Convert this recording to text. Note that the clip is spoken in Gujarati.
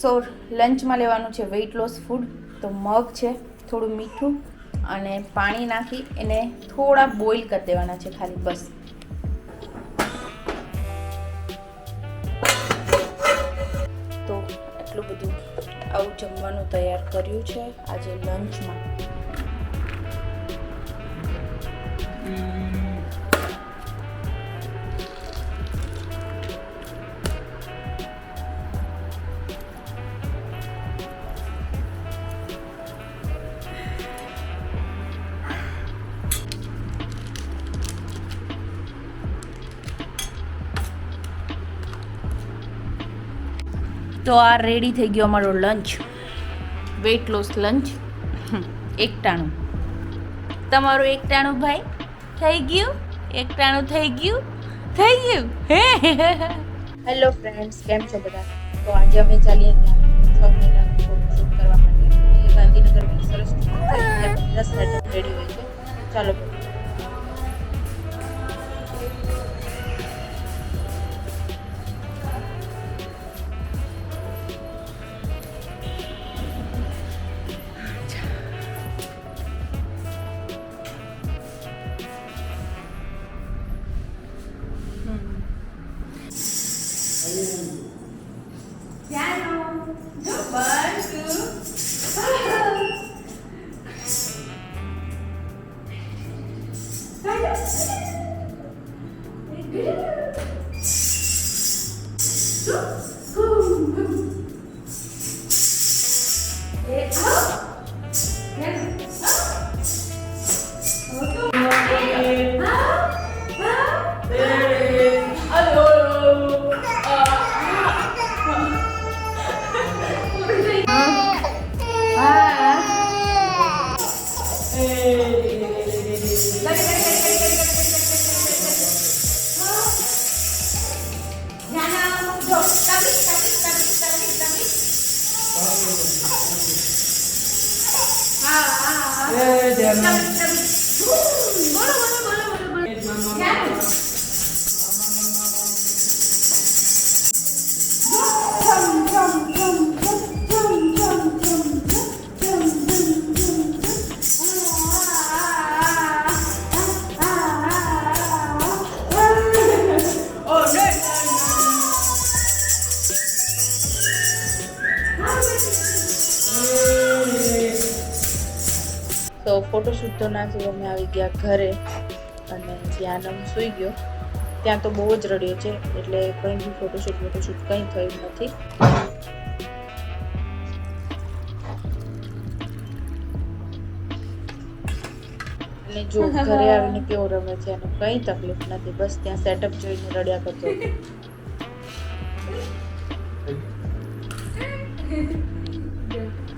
સો લંચમાં લેવાનું છે વેઇટ લોસ ફૂડ તો મગ છે, થોડું મીઠું અને પાણી નાખી એને થોડા બોઇલ કરી દેવાના છે ખાલી, બસ. તો એટલું બધું આવું જમવાનું તૈયાર કર્યું છે આજે લંચમાં તો આ રેડી થઈ ગયો અમારો લંચ વેઇટ લોસ લંચ એકટાણું તમારું એકટાણું ભાઈ? થઈ ગયું? એકટાણું થઈ ગયું? થઈ ગયું? હે હેલો ફ્રેન્ડ્સ કેમ છો બધા? તો આજે અમે ચાલીએ Ya no. જય જય તો ફોટોશૂટ તો ના થયું અમે આવી ગયા ઘરે અને જ્યાં આમ સૂઈ ગયો. ત્યાં તો બહુ જ રડ્યો છે, એટલે કંઈ બી ફોટોશૂટ ફોટોશૂટ કંઈ થયું નથી. અને જો ઘરે આવીને કેવો રમે છે, એનું કંઈ તકલીફ નથી, બસ ત્યાં સેટઅપ જોઈને રડ્યા કરતો હતો.